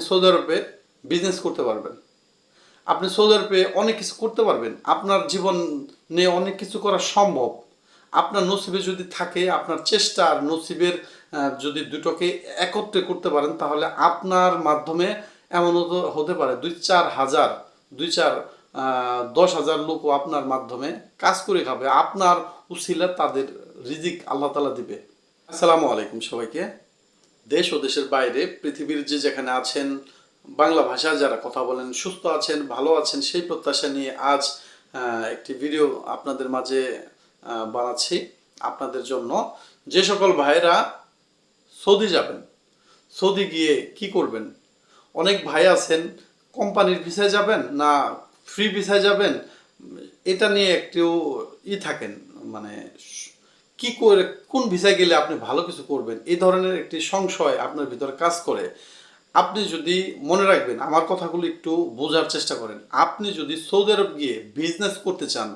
Saudi আরবে business করতে পারবেন। আপনি সৌদি আরবে অনেক কিছু করতে পারবেন। আপনার জীবন নিয়ে অনেক কিছু করা সম্ভব। আপনার নসিবে যদি থাকে, আপনার চেষ্টা আর নসিবের যদি দুটোকে একত্রে করতে পারেন, তাহলে আপনার মাধ্যমে এমন হতে- পারে দুই চার হাজার, দুই চার দশ হাজার লোকও আপনার মাধ্যমে কাজ করে খাবে। আপনার উসিলা তাদের রিজিক আল্লাহ তালা দিবে। আসসালামু আলাইকুম সবাইকে। দেশ ও দেশের বাইরে পৃথিবীর যে যেখানে আছেন, বাংলা ভাষা যারা কথা বলেন, সুস্থ আছেন, ভালো আছেন, সেই প্রত্যাশা নিয়ে আজ একটি ভিডিও আপনাদের মাঝে বানাচ্ছি আপনাদের জন্য। যে সকল ভাইয়েরা সৌদি যাবেন, সৌদি গিয়ে কি করবেন? অনেক ভাই আছেন, কোম্পানির ভিসায় যাবেন না ফ্রি ভিসায় যাবেন? এটা নিয়ে একটু ই থাকেন মানে কি করে, কোন ভিসায় গেলে আপনি ভালো কিছু করবেন, এই ধরনের একটি সংশয় আপনার ভিতরে কাজ করে। আপনি যদি মনে রাখবেন, আমার কথাগুলো একটু বোঝার চেষ্টা করেন। আপনি যদি সৌদি আরব গিয়ে বিজনেস করতে চান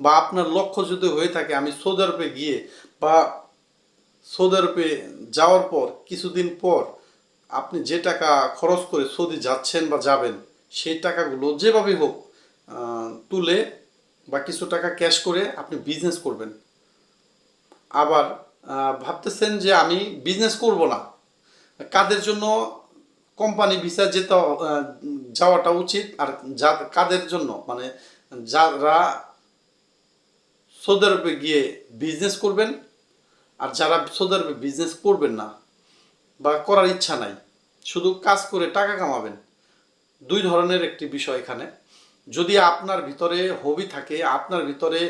বা আপনার লক্ষ্য যদি হয়ে থাকে, আমি সৌদি আরবে গিয়ে বা সৌদি আরবে যাওয়ার পর, কিছুদিন পর আপনি যে টাকা খরচ করে সৌদি যাচ্ছেন বা যাবেন, সেই টাকাগুলো যেভাবে হোক তুলে বা কিছু টাকা ক্যাশ করে আপনি বিজনেস করবেন। আবার ভাবতেছেন যে আমি বিজনেস করব না। কাদের জন্য কোম্পানি ভিসা যেতে যাওয়াটা উচিত আর যা, কাদের জন্য? মানে যারা সৌদি আরবে গিয়ে বিজনেস করবেন আর যারা সৌদি আরবে বিজনেস করবেন না বা করার ইচ্ছা নাই, শুধু কাজ করে টাকা কামাবেন। দুই ধরনের একটি বিষয় এখানে। যদি আপনার ভিতরে হবি থাকে, আপনার ভিতরে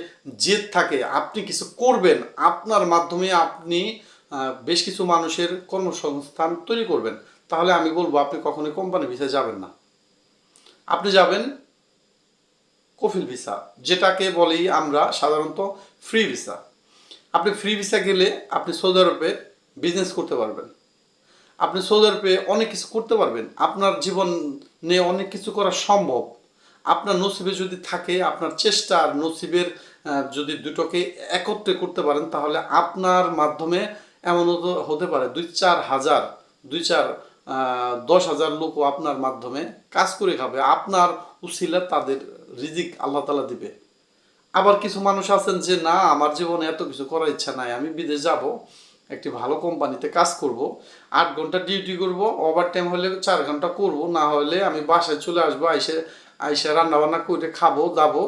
জেদ থাকে, আপনি কিছু করবেন, আপনার মাধ্যমে আপনি বেশ কিছু মানুষের কর্মসংস্থান তৈরি করবেন, তাহলে আমি বলব আপনি কখনোই কোম্পানি ভিসায় যাবেন না। আপনি যাবেন কফিল ভিসা যেটাকে বলি আমরা সাধারণত ফ্রি ভিসা আপনি ফ্রি ভিসা গেলে আপনি সৌদি আরবে বিজনেস করতে পারবেন। আপনি সৌদি আরবে অনেক কিছু করতে পারবেন। আপনার জীবন অনেক কিছু করা সম্ভব। আপনার নসিবে যদি থাকে, আপনার চেষ্টা আর নসিবের যদি দুটোকে একত্রে করতে পারেন, তাহলে আপনার মাধ্যমে এমন হতে- পারে দুই চার হাজার, দুই চার দশ হাজার লোকও আপনার মাধ্যমে কাজ করে খাবে। আপনার উসিলা তাদের রিজিক আল্লাহ তালা দিবে। আবার কিছু মানুষ আছেন যে, না, আমার জীবনে এত কিছু করার ইচ্ছা নাই, আমি বিদেশ যাব, একটি ভালো কোম্পানিতে কাজ করব, আট ঘণ্টা ডিউটি করব ওভার টাইম হলে চার ঘণ্টা করব, না হলে আমি বাসায় চলে আসব, আইসে আইসে রান্না বান্না করে খাব দাবো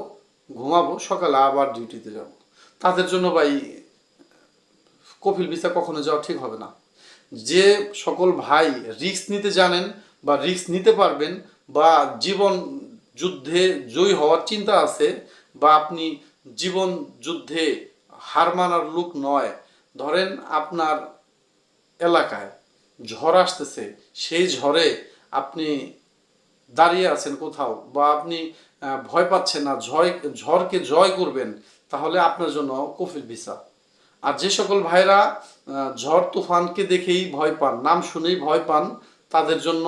ঘুমাবো, সকালে আবার ডিউটিতে যাব। তাদের জন্য ভাই কপিল ভিসা কখনো যাওয়া ঠিক হবে না। যে সকল ভাই রিক্স নিতে জানেন বা রিস্ক নিতে পারবেন বা জীবন যুদ্ধে জয়ী হওয়ার চিন্তা আছে বা আপনি জীবন যুদ্ধে হার মানার লোক নয়, ধরেন আপনার এলাকায় ঝড় আসতেছে, সেই ঝড়ে আপনি দাঁড়িয়ে আছেন কোথাও বা আপনি ভয় পাচ্ছেন না, ঝয়, ঝড়কে জয় করবেন, তাহলে আপনার জন্য কফিল ভিসা আর যে সকল ভাইরা ঝড় তুফানকে দেখেই ভয় পান, নাম শুনেই ভয় পান, তাদের জন্য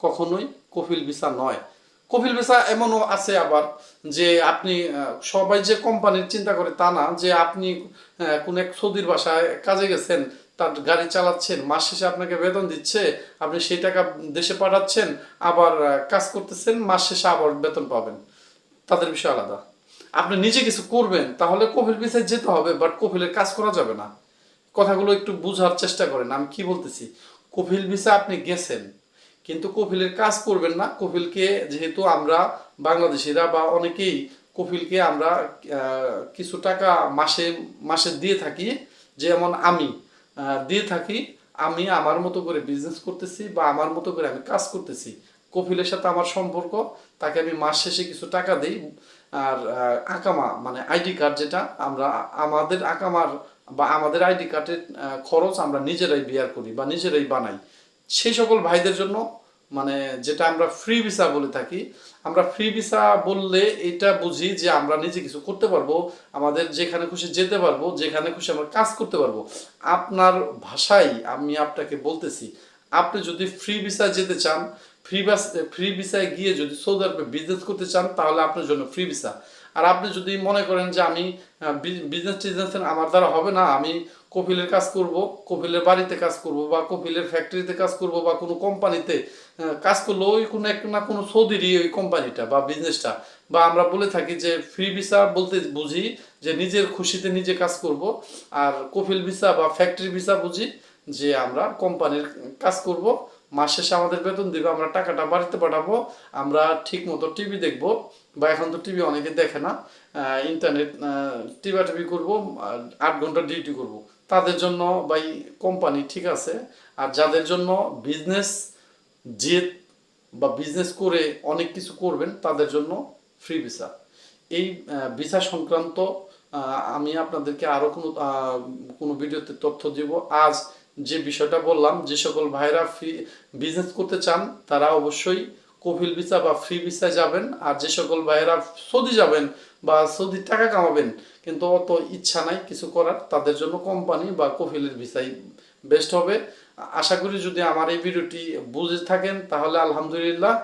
কখনোই কফিল ভিসা নয়। কফিল ভিসা এমনও আছে আবার যে আপনি সবাই যে কোম্পানির চিন্তা করে তা না, যে আপনি কোন এক সৌদির বাসায় কাজে গেছেন তার গাড়ি চালাচ্ছেন, মাস শেষে আপনাকে বেতন দিচ্ছে, আপনি সেই টাকা দেশে পাঠাচ্ছেন, আবার কাজ করতেছেন, মাস শেষে আবার বেতন পাবেন। তাদের বিষয় আলাদা। আপনি নিজে কিছু করবেন, তাহলে কপিল পিছায় যেতে হবে বাট কপিলের কাজ করা যাবে না। কথাগুলো একটু বোঝার চেষ্টা করেন, আমি কি বলতেছি? কপিল ভিসা আপনি গেছেন, কিন্তু কপিলের কাজ করবেন না। কপিলকে যেহেতু আমরা বাংলাদেশিরা বা অনেকেই কপিলকে আমরা কিছু টাকা মাসে মাসে দিয়ে থাকি, যেমন আমি। দিয়ে থাকি, আমি আমার মতো করে বিজনেস করতেছি বা আমার মতো করে আমি কাজ করতেছি। কপিলের সাথে আমার সম্পর্ক, তাকে আমি মাস শেষে কিছু টাকা দিই, আর আকামা মানে আইডি কার্ড যেটা, আমরা, আমাদের আকামার বা আমাদের আইডি কার্ডের খরচ আমরা নিজেরাই বিয়ার করি বা নিজেরাই বানাই। সেই সকল ভাইদের জন্য মানে যেটা আমরা ফ্রি ভিসা বলে থাকি, আমরা ফ্রি ভিসা বললে এটা বুঝি যে আমরা নিজে কিছু করতে পারব, আমাদের যেখানে খুশি যেতে পারব, যেখানে খুশি আমরা কাজ করতে পারব। আপনার ভাষাই আমি আপনাকে বলতেছি, আপনি যদি ফ্রি ভিসা যেতে চান ফ্রি বাস ফ্রি ভিসায় গিয়ে যদি সৌদি আরবে বিজনেস করতে চান, তাহলে আপনার জন্য ফ্রি ভিসা আর আপনি যদি মনে করেন যে আমি বিজনেস টিজনেস আমার দ্বারা হবে না, আমি কপিলের কাজ করব কপিলের বাড়িতে কাজ করব বা কপিলের ফ্যাক্টরিতে কাজ করব বা কোনো কোম্পানিতে কাজ করলে ওই কোনো এক না কোনো সৌদিরই ওই কোম্পানিটা বা বিজনেসটা বা আমরা বলে থাকি যে ফ্রি ভিসা বলতে বুঝি যে নিজের খুশিতে নিজে কাজ করব, আর কপিল ভিসা বা ফ্যাক্টরি ভিসা বুঝি যে আমরা কোম্পানির কাজ করব। মাস শেষে আমাদের বেতন দিবে, আমরা টাকাটা বাড়িতে পাঠাবো, আমরা ঠিক মতো টিভি দেখব, বা এখন তো টিভি অনেকে দেখে না ইন্টারনেট টিভা টিভি করব আট ঘণ্টা ডিউটি করব। তাদের জন্য বা কোম্পানি ঠিক আছে, আর যাদের জন্য বিজনেস জেদ বা বিজনেস করে অনেক কিছু করবেন, তাদের জন্য ফ্রি ভিসা এই ভিসা সংক্রান্ত আমি আপনাদেরকে আরও কোনো কোনো ভিডিওতে তথ্য দিব। আজ যে বিষয়টা বললাম, যে সকল ভাইরা ফ্রি বিজনেস করতে চান, তারা অবশ্যই কপিল ভিসা বা ফ্রি ভিসায় যাবেন। আর যে সকল ভাইয়েরা সৌদি যাবেন বা সৌদি টাকা কামাবেন, কিন্তু অত ইচ্ছা নাই কিছু করার, তাদের জন্য কোম্পানি বা কপিলের ভিসাই বেস্ট হবে। আশা করি যদি আমার এই ভিডিওটি বুঝে থাকেন, তাহলে আলহামদুলিল্লাহ।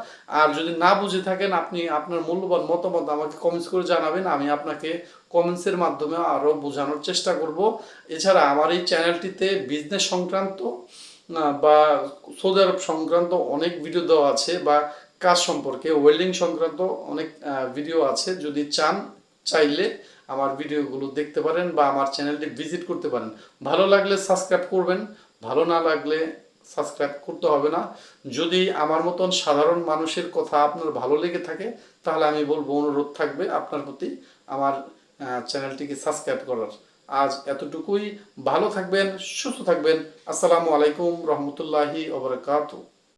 আর যদি না বুঝে থাকেন, আপনি আপনার মূল্যবান মতামত আমাকে কমেন্টস করে জানাবেন, আমি আপনাকে কমেন্টসের মাধ্যমে আরও বোঝানোর চেষ্টা করব। এছাড়া আমার এই চ্যানেলটিতে বিজনেস সংক্রান্ত বা সৌদি সংক্রান্ত অনেক ভিডিও দেওয়া আছে, বা কাজ সম্পর্কে ওয়েল্ডিং সংক্রান্ত অনেক ভিডিও আছে। যদি চান, চাইলে আমার ভিডিওগুলো দেখতে পারেন বা আমার চ্যানেলটি ভিজিট করতে পারেন। ভালো লাগলে সাবস্ক্রাইব করবেন, ভালো না লাগলে সাবস্ক্রাইব করতে হবে না। যদি আমার মতন সাধারণ মানুষের কথা আপনার ভালো লেগে থাকে, তাহলে আমি বলব অনুরোধ থাকবে আপনার প্রতি। আমার চ্যানেলটিকে সাবস্ক্রাইব করার। আজ এতটুকুই। ভালো থাকবেন সুস্থ থাকবেন। আসসালামু আলাইকুম রহমতুল্লাহি ওবরাকাতু